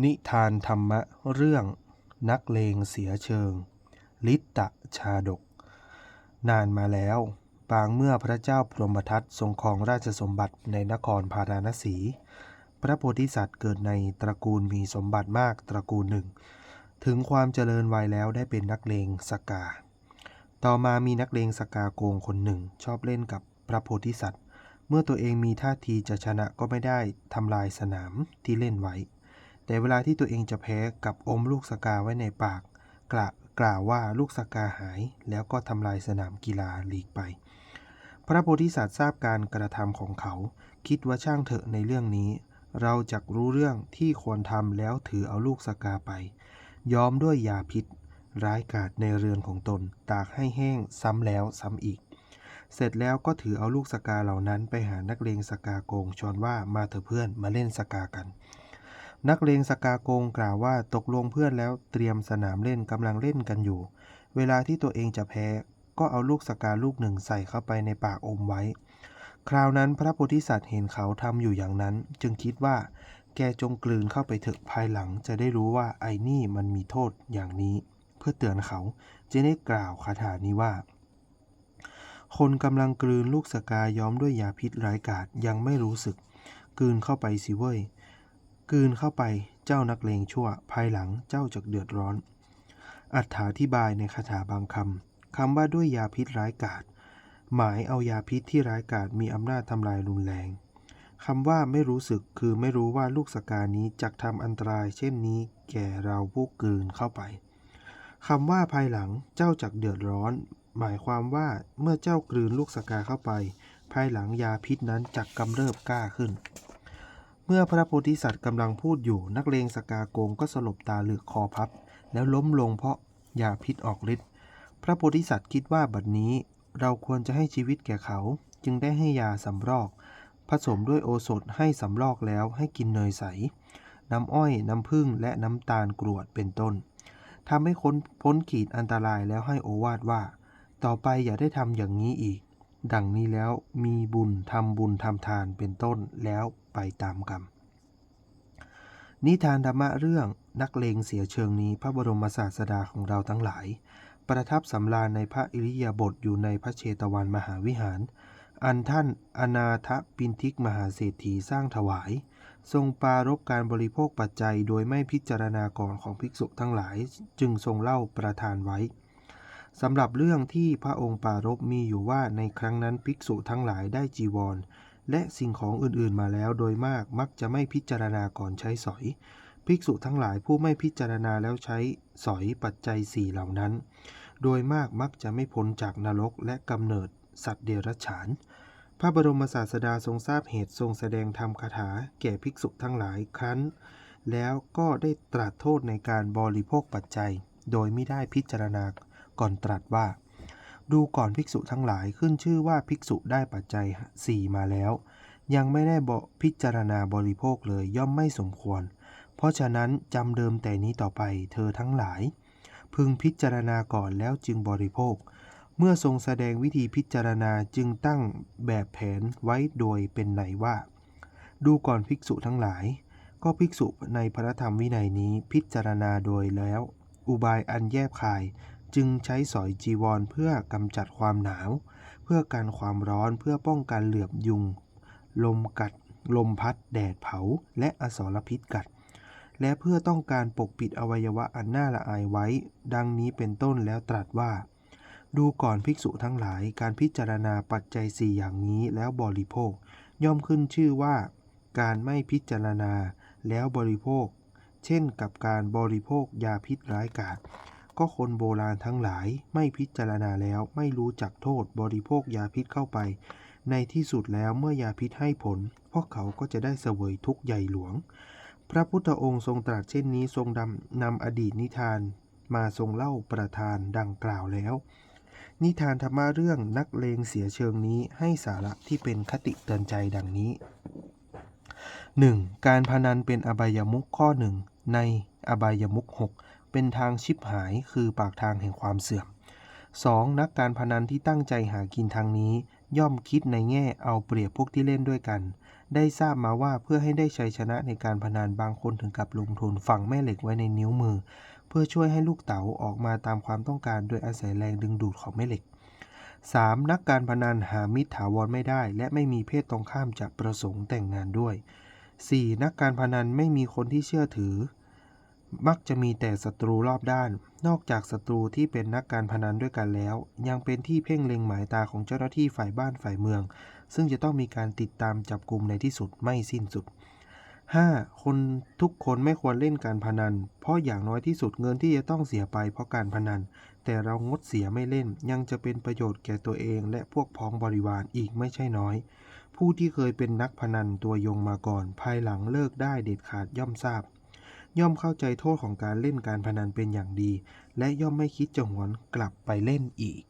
นิทานธรรมะเรื่องนักเลงเสียเชิง ลิตตะชาดก นานมาแล้วปางเมื่อพระเจ้าพรหมทัตทรงครองราชสมบัติในนครพาราณสี พระโพธิสัตว์เกิดในตระกูลมีสมบัติมากตระกูลหนึ่ง ถึงความเจริญวัยแล้วได้เป็นนักเลงสกา ต่อมามีนักเลงสกาโกงคนหนึ่ง ชอบเล่นกับพระโพธิสัตว์ เมื่อตัวเองมีท่าทีจะชนะก็ไม่ได้ทำลายสนามที่เล่นไว้ แต่เวลาที่ตัวเองจะแพ้กับอมลูกสกาไว้ในปาก กล่าวกล่าวว่าลูกสกาหายแล้วก็ทำลายสนามกีฬาหลีกไป พระโพธิสัตว์ทราบการกระทำของเขา คิดว่าช่างเถอะในเรื่องนี้ เราจะรู้เรื่องที่ควรทำแล้วถือเอาลูกสกาไปย้อมด้วยยาพิษ ร้ายกาจในเรือนของตน ตากให้แห้งซ้ำแล้วซ้ำอีก เสร็จแล้วก็ถือเอาลูกสกาเหล่านั้นไปหานักเลงสกาโกงชวนว่ามาเถอะเพื่อนมาเล่นสกากัน นักเลงสกาโกงกล่าวว่าตกลงเพื่อนแล้วเตรียมสนามเล่นกำลังเล่นกันอยู่ เวลาที่ตัวเองจะแพ้ ก็เอาลูกสกาลูกหนึ่งใส่เข้าไปในปากอมไว้ คราวนั้นพระโพธิสัตว์เห็นเขาทำอยู่อย่างนั้น จึงคิดว่า แกจงกลืนเข้าไปเถอะภายหลังจะได้รู้ว่าไอ้นี่มันมีโทษอย่างนี้ เพื่อเตือนเขาจะได้กล่าวคาถานี้ว่า คนกำลังกลืนลูกสกาย้อมด้วยยาพิษร้ายกาจยังไม่รู้สึก กลืนเข้าไปสิเว้ย กลืนเข้าไปเจ้านักเลงชั่ว ภายหลังเจ้าจะเดือดร้อน อัถาธิบายในคาถาบางคำคำว่าด้วยยาพิษร้ายกาจหมายเอายาพิษที่ร้ายกาจมีอำนาจทำลายรุนแรงคำว่าไม่รู้สึกคือไม่รู้ว่าลูกสกานี้จะทำอันตรายเช่นนี้แก่เราผู้กลืนเข้าไปคำว่าภายหลังเจ้าจักเดือดร้อน หมายความว่าเมื่อเจ้ากลืนลูกสกาเข้าไป ภายหลังยาพิษนั้นจักกำเริบกล้าขึ้น เมื่อพระโพธิสัตว์กำลังพูดอยู่นักเลงสกาโกงก็สลบตาเหลือกคอพับ แล้วล้มลงเพราะยาพิษออกฤทธิ์พระโพธิสัตว์คิดว่าบัดนี้เราควรจะให้ชีวิตแก่เขา จึงได้ให้ยาสำรอก ผสมด้วยโอสถให้สำรอกแล้วให้กินเนยใส น้ำอ้อยน้ำผึ้งและน้ำตาลกรวดเป็นต้นทำให้ค้นพ้นขีดอันตรายแล้วให้โอวาทว่า ต่อไปอย่าได้ทำอย่างนี้อีก ดังนี้แล้วมีบุญทำบุญทำทานเป็นต้นแล้วไปตามกรรม นิทานธรรมะเรื่องนักเลงเสียเชิงนี้พระบรมศาสดาของเราทั้งหลาย ประทับสำราญในพระอิริยาบถอยู่ในพระเชตวันมหาวิหาร อันท่านอนาถปินทิกมหาเศรษฐีสร้างถวาย ทรงปรารบการบริโภคปัจจัยโดยไม่พิจารณาก่อนของภิกษุทั้งหลาย จึงทรงเล่าประทานไว้ สำหรับเรื่องที่พระองค์ปรารบมีอยู่ว่าในครั้งนั้นภิกษุทั้งหลายได้จีวร และสิ่งของอื่นๆมาแล้วโดยมากมักจะไม่พิจารณาก่อนใช้สอย ภิกษุทั้งหลายผู้ไม่พิจารณาแล้วใช้สอยปัจจัยสี่เหล่านั้น โดยมากมักจะไม่พ้นจากนรกและกำเนิดสัตว์เดรัจฉาน พระบรมศาสดาทรงทราบเหตุทรงแสดงธรรมคาถาแก่ภิกษุทั้งหลายครั้น แล้วก็ได้ตรัสโทษในการบริโภคปัจจัย โดยไม่ได้พิจารณา ก่อนตรัสว่า ดูก่อนภิกษุทั้งหลายขึ้นชื่อว่าภิกษุได้ปัจจัยสี่มาแล้ว ยังไม่ได้พิจารณาบริโภคเลยย่อมไม่สมควร เพราะฉะนั้นจำเดิมแต่นี้ต่อไปเธอทั้งหลาย พึงพิจารณาก่อนแล้วจึงบริโภค เมื่อทรงแสดงวิธีพิจารณาจึงตั้งแบบแผนไว้โดยเป็นไหนว่า ดูก่อนภิกษุทั้งหลายก็ภิกษุในพระธรรมวินัยนี้พิจารณาโดยแล้ว อุบายอันแยบคาย จึงใช้สอยจีวรเพื่อกำจัดความหนาว เพื่อการความร้อนเพื่อป้องกันเหลือบยุง ลมกัด ลมพัด แดดเผา และอสรพิษกัด และเพื่อต้องการปกปิดอวัยวะอันน่าละอายไว้ ดังนี้เป็นต้นแล้วตรัสว่า ดูก่อนภิกษุทั้งหลายการพิจารณาปัจจัยสี่อย่างนี้แล้วบริโภค ย่อมขึ้นชื่อว่า การไม่พิจารณาแล้วบริโภค เช่นกับการบริโภคยาพิษร้ายกาจ ก็คนโบราณทั้งหลายไม่พิจารณาแล้วไม่รู้จักโทษบริโภคยาพิษเข้าไป ในที่สุดแล้วเมื่อยาพิษให้ผล พวกเขาก็จะได้เสวยทุกข์ใหญ่หลวง พระพุทธองค์ทรงตรัสเช่นนี้ทรงดำนำอดีตนิทาน มาทรงเล่าประทานดังกล่าวแล้ว นิทานธรรมะเรื่องนักเลงเสียเชิงนี้ให้สาระที่เป็นคติเตือนใจดังนี้ 1. การพนันเป็นอบายมุขข้อหนึ่งในอบายมุข6 เป็นทางชิบหายคือปากทางแห่งความเสื่อม 2. นักการพนันที่ตั้งใจหากินทางนี้ ย่อมคิดในแง่เอาเปรียบพวกที่เล่นด้วยกัน ได้ทราบมาว่าเพื่อให้ได้ชัยชนะในการพนันบางคนถึงกับลงทุนฝังแม่เหล็กไว้ในนิ้วมือ เพื่อช่วยให้ลูกเต๋าออกมาตามความต้องการโดยอาศัยแรงดึงดูดของแม่เหล็ก 3. นักการพนันหามิตรถาวรไม่ได้ และไม่มีเพศตรงข้ามจะประสงค์แต่งงานด้วย 4. นักการพนันไม่มีคนที่เชื่อถือ มักจะมีแต่ศัตรูรอบด้าน นอกจากศัตรูที่เป็นนักการพนันด้วยกันแล้ว ยังเป็นที่เพ่งเล็งหมายตาของเจ้าหน้าที่ฝ่ายบ้านฝ่ายเมือง ซึ่งจะต้องมีการติดตามจับกลุ่มในที่สุดไม่สิ้นสุด 5. คนทุกคนไม่ควรเล่นการพนัน เพราะอย่างน้อยที่สุดเงินที่จะต้องเสียไปเพราะการพนัน แต่เรางดเสียไม่เล่น ยังจะเป็นประโยชน์แก่ตัวเอง และพวกพ้องบริวารอีกไม่ใช่น้อย ผู้ที่เคยเป็นนักพนันตัวยงมาก่อน ภายหลังเลิกได้เด็ดขาดย่อมทราบ ย่อมเข้าใจโทษของการเล่นการพนันเป็นอย่างดี และย่อมไม่คิดจะหวนกลับไปเล่นอีก